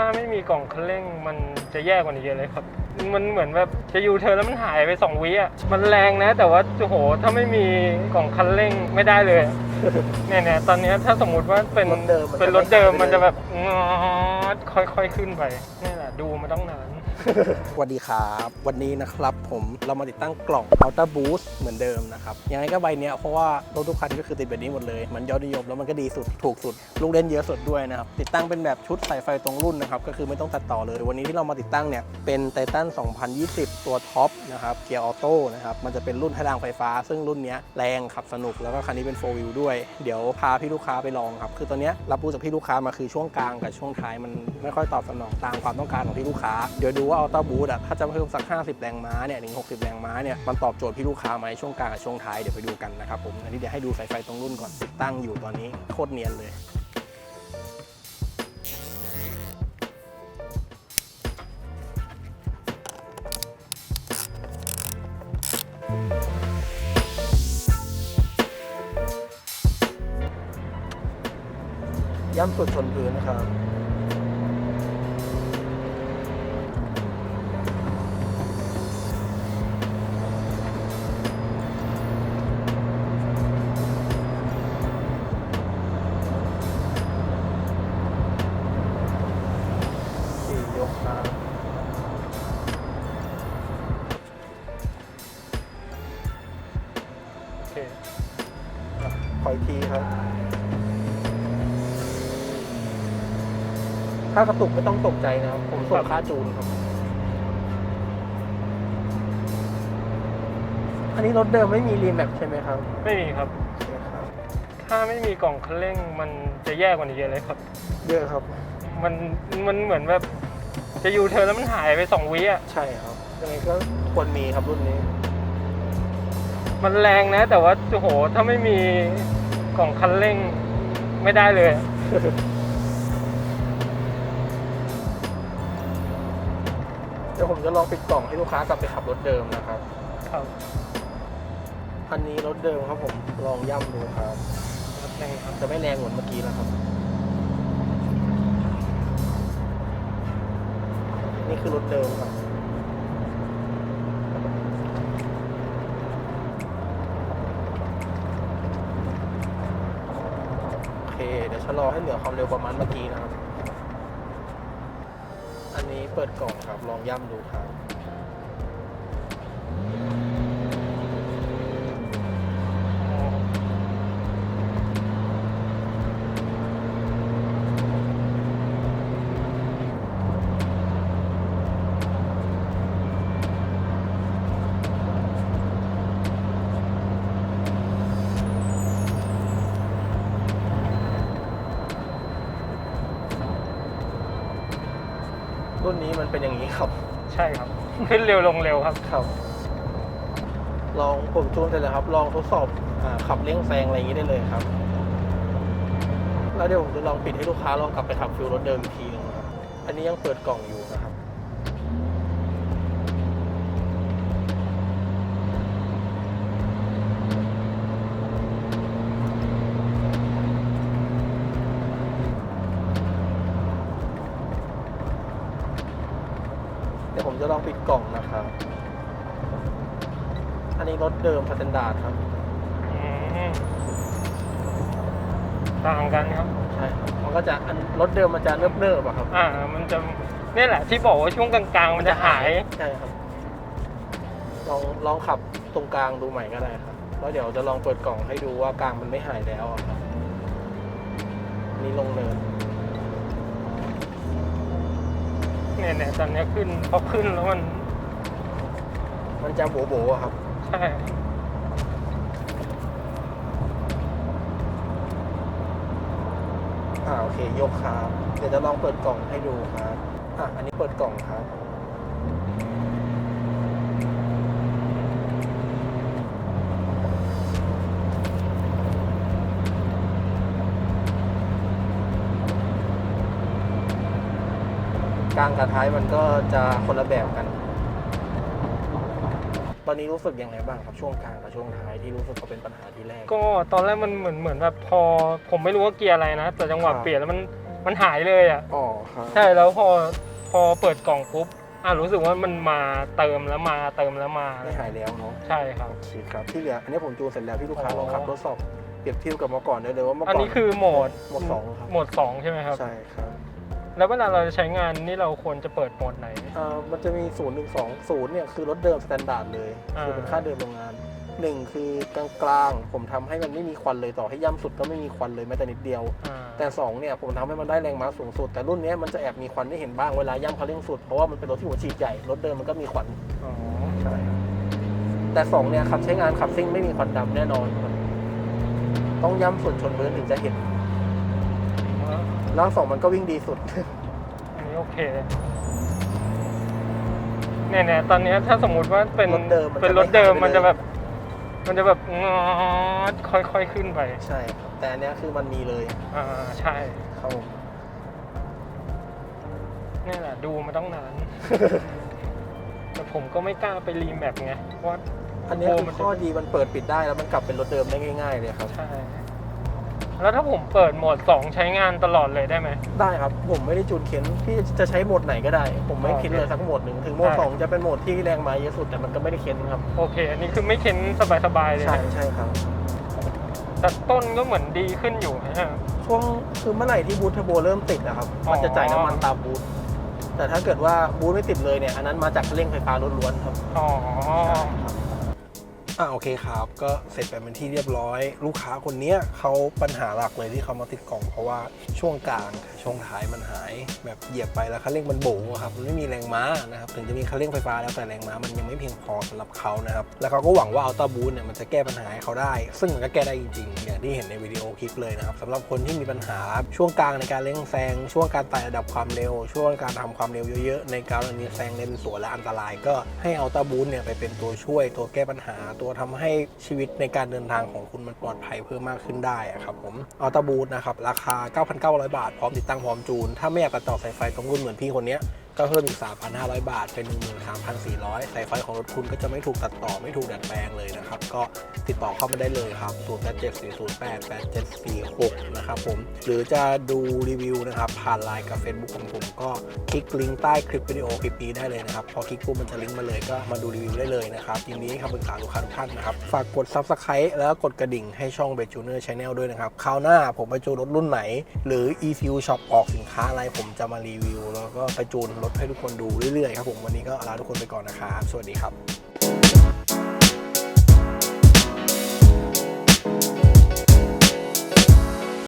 ถ้าไม่มีกล่องคันเร่งมันจะแย่กว่านี้เยอะเลยครับ มันเหมือนแบบจะยูเธอร์แล้วมันหายไปสองวิอะ มันแรงนะ แต่ว่าโอ้โห ถ้าไม่มีกล่องคันเร่งไม่ได้เลยเนี่ยเนี่ยตอนเนี้ยถ้าสมมติว่าเป็นรถเดิมมันจะเป็นรถเดิมไม่มันจะหายไปเลยแบบงอดค่อยๆขึ้นไปนี่แหละดูมาต้องนาน สวัสดีครับ วันนี้นะครับผมเรามาติดตั้งกล่อง Ultra Boost เหมือนเดิมนะครับ ยังไงก็ใบเนี้ยเพราะว่ารถทุกคันก็คือติดแบบนี้หมดเลย มันยอดนิยมแล้วมันก็ดีสุดถูกสุด ลูกเล่นเยอะสุดด้วยนะครับ ติดตั้งเป็นแบบชุดสายไฟตรงรุ่นนะครับ ก็คือไม่ต้องตัดต่อเลย วันนี้ที่เรามาติดตั้งเนี่ย เป็นไททัน2020 ตัวท็อปนะครับเกียร์ออโต้นะครับมันจะเป็นรุ่นให้รางไฟฟ้า ซึ่งรุ่นเนี้ยแรงขับสนุกแล้วก็คันนี้เป็น 4 wheel ด้วยเดี๋ยวพาพี่ลูกค้าไปลองครับ คือตอนนี้รับรู้จากพี่ลูกค้ามาคือช่วงกลางกับช่วงท้ายมันไม่ค่อยตอบสนองตามความต้องการของพี่ลูกค้า เดี๋ยวดูว่าอัลต้าบูทอะถ้าจะเพิ่มสัก 50 แรงม้าเนี่ยถึง60 แรงม้าเนี่ยมันตอบโจทย์พี่ลูกค้าไหมช่วงกลางกับช่วงท้ายเดี๋ยวไปดูกันนะครับผมอันนี้เดี๋ยวให้ดูสายไฟตรงรุ่นก่อนติดตั้งอยู่ตอนนี้โคตรเนียนเลย ย้ำสุดชนพื้นนะครับ ถ้ากระตุกไม่ต้องตกใจนะครับ ผมส่งค่าจูนครับ อันนี้รถเดิมไม่มีรีแมปใช่ไหมครับไม่มีครับโอเคครับถ้าไม่มีกล่องคันเร่งมันจะแย่กว่านี้เยอะเลยครับ เยอะครับ มันมันเหมือนแบบจะยูเทิร์นแล้วมันหายไปสองวิอะ ใช่ครับยังไงก็ควรมีครับรุ่นนี้ มันแรงนะ แต่ว่าโอ้โหถ้าไม่มีกล่องคันเร่งไม่ได้เลยอะ ดี๋ยวผมจะลองปิดกล่องให้ลูกค้ากลับไปขับรถเดิมนะครับครับอันนี้รถเดิมครับผมลองย่ำดูครับรถแรงครับจะไม่แรงเหมือนเมื่อกี้แล้วครับ นี่คือรถเดิมครับโอเคเดี๋ยวชะลอให้เหลือความเร็วประมาณเมื่อกี้นะครับ อันนี้เปิดกล่องครับ ลองย่ำดูครับ รุ่นนี้มันเป็นอย่างนี้ครับ ใช่ครับ ขึ้นเร็วลงเร็วครับ ครับ ลองผมจูนเสร็จแล้วครับ ลองทดสอบอาขับเลี้ยงแซงอะไรอย่างนี้ได้เลยครับ แล้วเดี๋ยวผมจะลองปิดให้ลูกค้าลองกลับไปขับฟิลรถเดิมอีกทีหนึงครับอันนี้ยังเปิดกล่องอยู่นะครับ เดี๋ยวผม จะลองปิดกล่องนะครับ อันนี้รถเดิมสแตนดาร์ดครับ อืมต่างกันครับ ใช่ครับ มันก็จะอันรถเดิมมันจะเนิบเนิบๆอะครับอ่า มันจะเนี่ยแหละที่บอกว่าช่วงกลางๆ มันจะหาย ใช่ครับ ลองลองขับตรงกลางดูใหม่ก็ได้ครับ แล้วเดี๋ยวจะลองเปิดกล่องให้ดูว่ากลางมันไม่หายแล้วอะครับนี่ลงเนิน เนี่ยเนี่ยตอนเนี้ยขึ้นพอขึ้นแล้วมันมันจะโบโบๆอะครับ ใช่อ่าโอเคยกครับ เดี๋ยวจะลองเปิดกล่องให้ดูครับ อะอันนี้เปิดกล่องครับ กลางกับท้ายมันก็จะคนละแบบกัน ตอนนี้รู้สึกยังไงบ้างครับช่วงกลางกับช่วงท้ายที่รู้สึกว่าเป็นปัญหาที่แรก ก็ตอนแรกมันเหมือนเหมือนแบบพอ ผมไม่รู้ว่าเกียร์อะไรนะ แต่จังหวะครับ เปลี่ยนแล้วมันมันหายเลยอะอ๋อครับใช่แล้วพอพอเปิดกล่องปุ๊บอะรู้สึกว่ามันมาเติมแล้วมาเติมแล้วมา ไม่หายแล้วเนาะใช่ครับ โอเคครับที่เหลืออันนี้ผมจูนเสร็จแล้วพี่ลูกค้าอ๋อลองขับทดสอบเปรียบเทียบกับเมื่อก่อนได้เลยว่าเมื่ออันก่อนนี้คือโหมดโหมดสองครับโหมดสองใช่ไหมครับ ใช่ครับ แล้วเวลาเราจะใช้งานนี่เราควรจะเปิดโหมดไหน อ่ามันจะมีศูนย์หนึ่งสองศูนย์เนี่ยคือรถเดิมสแตนดาร์ดเลย อ่า คือเป็นค่าเดิมโรงงานหนึ่งคือกลางกลางๆผมทำให้มันไม่มีควันเลยต่อให้ย่ำสุดก็ไม่มีควันเลยแม้แต่นิดเดียว อ่าแต่สองเนี่ยผมทำให้มันได้แรงม้าสูงสุด แต่รุ่นเนี้ยมันจะแอบมีควันให้เห็นบ้างเวลาย่ำคันเร่งสุดเพราะว่ามันเป็นรถที่หัวฉีดใหญ่รถเดิมมันก็มีควันอ๋อใช่ครับแต่สองเนี่ยขับใช้งานขับซิ่งไม่มีควันดำแน่นอนครับต้องย่ำสุดชนพื้นถึงจะเห็น แล้วสองมันก็วิ่งดีสุด อันนี้โอเคเนี่ยเนี่ยตอนเนี้ยถ้าสมมุติว่าเป็นรถเดิมมันจะเป็นรถเดิมไม่หายไปเลย มันจะแบบ มันจะแบบงอดค่อยๆขึ้นไป ใช่ครับแต่อันเนี้ยคือมันมีเลยอ่าใช่ครับผมนี่แหละดูมาต้องนาน แต่ผมก็ไม่กล้าไปรีแมปไงเพราะว่าอันเนี้ยโอ้คือมันจะข้อดีมันเปิดปิดได้แล้วมันกลับเป็นรถเดิมได้ง่าย ๆ เลยครับ ใช่ แล้วถ้าผมเปิดโหมด 2 ใช้งานตลอดเลยได้ไหม ได้ครับ ผมไม่ได้จูนเข็นพี่จะใช้โหมดไหนก็ได้ ผมไม่โอเคเข็นเลยสักโหมดหนึ่งถึงโหมดได้ สองจะเป็นโหมดที่แรงม้าเยอะสุดแต่มันก็ไม่ได้เข็นครับโอเค อันนี้คือไม่เค้นสบายๆเลยใช่นะใช่ครับ แต่ต้นก็เหมือนดีขึ้นอยู่นะฮะ ช่วงคือเมื่อไหร่ที่บูทเทอร์โบเริ่มติดนะครับอ๋อ มันจะจ่ายน้ำมันตามบูทแต่ถ้าเกิดว่าบูทไม่ติดเลยเนี่ยอันนั้นมาจากเร่งไฟฟ้าล้วนๆครับอ๋อ อ่าโอเคครับ ก็เสร็จไปเป็นที่เรียบร้อย ลูกค้าคนเนี้ยเขาปัญหาหลักเลยที่เขามาติดกล่องเพราะว่าช่วงกลางช่วงท้ายมันหาย แบบเหยียบไปแล้วคันเร่งมันโบ๋อะครับมันไม่มีแรงม้านะครับถึงจะมีคันเร่งไฟฟ้าแล้วแต่แรงม้ามันยังไม่เพียงพอสำหรับเขานะครับแล้วเขาก็หวังว่าอัลต้าบูทเนี่ยมันจะแก้ปัญหาให้เขาได้ ซึ่งมันก็แก้ได้จริงๆอย่างที่เห็นในวิดีโอคลิปเลยนะครับสำหรับคนที่มีปัญหาช่วงกลางในการเร่งแซงช่วงการไต่ระดับความเร็ว ช่วงการทำความเร็วเยอะๆในการมีแซงเลนสวนและอันตราย ก็ให้อัลต้าบูทเนี่ยไปเป็นตัวช่วยตัวแก้ปัญหาตัวทำให้ชีวิตในการเดินทางของคุณมันปลอดภัยเพิ่มมากขึ้นได้ครับผมอัลต้าบูทนะครับราคา 9,900 บาท พร้อมติดตั้งพร้อมจูน ถ้าไม่อยากกระต่อสายไฟตรงรุ่นเหมือนพี่คนนี้ ก็เพิ่มอีก 3,500 บาท เป็น 13,400 สายไฟของรถคุณก็จะไม่ถูกตัดต่อไม่ถูกดัดแปลงเลยนะครับ ก็ติดต่อเข้ามาได้เลยครับ 0874088746 นะครับผม หรือจะดูรีวิวนะครับ ผ่านไลน์กับ Facebook ของผมก็คลิกลิงก์ใต้คลิปวิดีโอคลิปนี้ได้เลยนะครับ พอคลิกปุ๊บมันจะลิงก์มาเลยก็มาดูรีวิวได้เลยนะครับยินดีให้คำปรึกษาลูกค้าทุกท่านนะครับ ฝากกด Subscribe แล้วกดกระดิ่งให้ช่อง b e j u n e r Channel ด้วยนะครับ คราวหน้าผมไปจูนรถรุ่นไหน หรือ ECU Shop ออกสินค้าอะไรผมจะมารีวิว แล้วก็ไปจูนรถให้ทุกคนดูเรื่อยๆครับผมวันนี้ก็ลาทุกคนไปก่อนนะครับ สวัสดีครับ